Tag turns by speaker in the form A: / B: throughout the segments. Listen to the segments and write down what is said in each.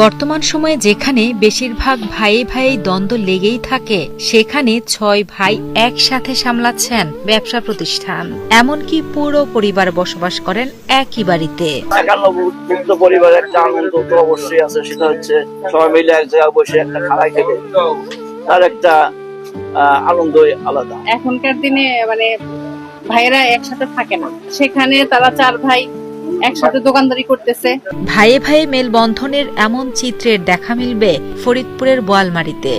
A: বর্তমান সময়ে যেখানে বেশিরভাগ ভাইয়ে ভাইয়ে দ্বন্দ্ব লেগেই থাকে সেখানে ছয় ভাই একসাথে সামলাচ্ছেন ব্যবসা প্রতিষ্ঠান। এমনকি পুরো পরিবার বসবাস করেন একই বাড়িতে।
B: পরিবারের একটা আনন্দ তো অবশ্যই আছে সেটা হচ্ছে সবাই মিলে এক জায়গায় বসে একটা খাড়াই খেলে। তার একটা আনন্দই আলাদা।
C: এখনকার দিনে মানে ভাইয়েরা একসাথে থাকে না। সেখানে তারা চার ভাই একসাথে দোকানদারি করতেছে।
A: ভাইয়ে ভাইয়ে মেলবন্ধনের এমন চিত্রের দেখা মিলবে ফরিদপুরের বোয়ালমারিতে।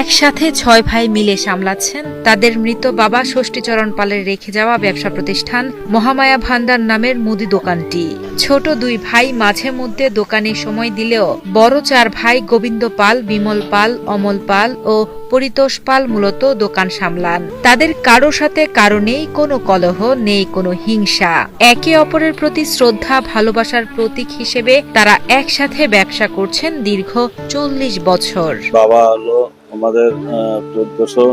A: একসাথে ছয় ভাই মিলে সামলাচ্ছেন তাদের মৃত বাবা ষষ্ঠীচরণ পালের রেখে যাওয়া ব্যবসা প্রতিষ্ঠান মহামায়া ভান্ডার নামের মুদি দোকানটি। ছোট দুই ভাই মাঝে মধ্যে দোকানে সময় দিলেও বড় চার ভাই গোবিন্দ পাল, বিমল পাল, অমল পাল ও পরিতোষ পাল মূলত দোকান সামলান। তাদের কারও সাথে কারও নেই, কোনো কলহ, নেই কোনো হিংসা। একে অপরের প্রতি শ্রদ্ধা, ভালোবাসার প্রতীক হিসেবে তারা একসাথে ব্যবসা করছেন দীর্ঘ চল্লিশ বছর।
D: বাবা হলো আমাদের চোদ্দশো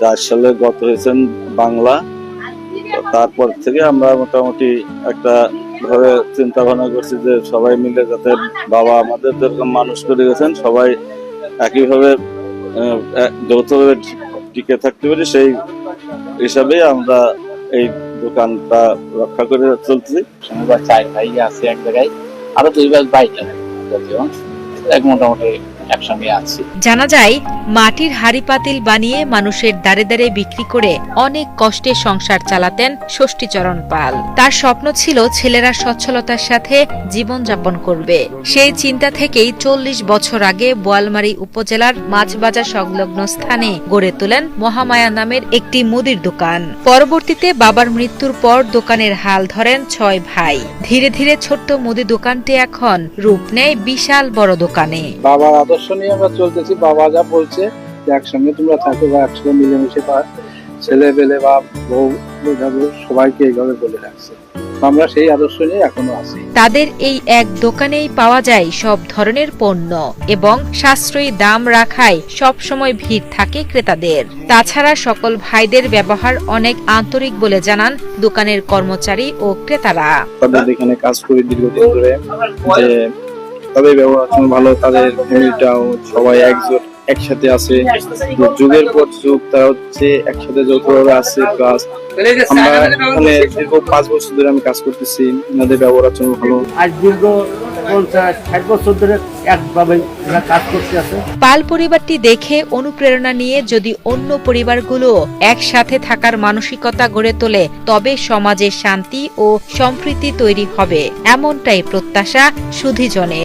D: চার সালে গত হয়েছেন বাংলা। তারপর থেকে আমরা মোটামুটি একটা ভাবে চিন্তা ভাবনা করছি যে সবাই মিলে যাতে বাবা আমাদের যেরকম মানুষ করে গেছেন, সবাই একইভাবে যৌথভাবে টিকে থাকতে পারি, সেই হিসাবে আমরা এই দোকানটা রক্ষা করে চলছি
E: শনিবার চার ভাই আছে এক জায়গায়। আরও দুই ভাই বাইক যদিও। এক মোটামুটি একসঙ্গে আছি।
A: জানা যায় মাটির হাড়ি পাতিল বানিয়ে মানুষের দাঁড়ে দাঁড়ে বিক্রি করে অনেক কষ্টে সংসার চালাতেন ষষ্ঠীচরণ পাল। তার স্বপ্ন ছিল ছেলেরা সচ্ছলতার সাথে জীবনযাপন করবে। সেই চিন্তা থেকেই চল্লিশ বছর আগে বোয়ালমারী উপজেলার মাছবাজার সংলগ্ন স্থানে গড়ে তোলেন মহামায়া নামের একটি মুদির দোকান। পরবর্তীতে বাবার মৃত্যুর পর দোকানের হাল ধরেন ছয় ভাই। ধীরে ধীরে ছোট্ট মুদি দোকানটি এখন রূপ নেয় বিশাল বড় দোকানে।
F: বাবার আদর্শ নিয়ে আমরা চলতেছি। বাবা যা বলছে যে একসঙ্গে তোমরা থাকো বা একসঙ্গে মিলেমিশে বা ছেলে পেলে বা বউ বোঝাবো সবাইকে এইভাবে বলে রাখছে। আমরা সেই আদর্শ নিয়ে এখনও আছি।
A: তাদের এই এক দোকানেই পাওয়া যায় সব ধরনের পণ্য এবং সাশ্রয়ী দাম রাখায় সব সময় ভিড় থাকে ক্রেতাদের। তাছাড়া সকল ভাইদের ব্যবহার অনেক আন্তরিক বলে জানান দোকানের কর্মচারী ও ক্রেতারা।
F: এখানে কাজ করি দীর্ঘদিন ধরে যে তবে ব্যবহার খুব ভালো তাদের ফ্যামিলিটাও সবাই একজোট একসাথে আছে। যুগের পর যুগ তারা হচ্ছে একসাথে যৌথভাবে আছে প্লাস আমরা এখানে দীর্ঘ পাঁচ বছর ধরে আমি কাজ করতেছি ওনাদের ব্যবহার আচরণ ভালো।
G: আজ দীর্ঘ পঞ্চাশ ষাট বছর ধরে একভাবে এরা কাজ করতে আছে।
A: পাল পরিবারটি দেখে অনুপ্রেরণা নিয়ে যদি অন্য পরিবারগুলো একসাথে থাকার মানসিকতা গড়ে তোলে তবে সমাজে শান্তি ও সম্প্রীতি তৈরি হবে এমনটাই প্রত্যাশা সুধীজনের।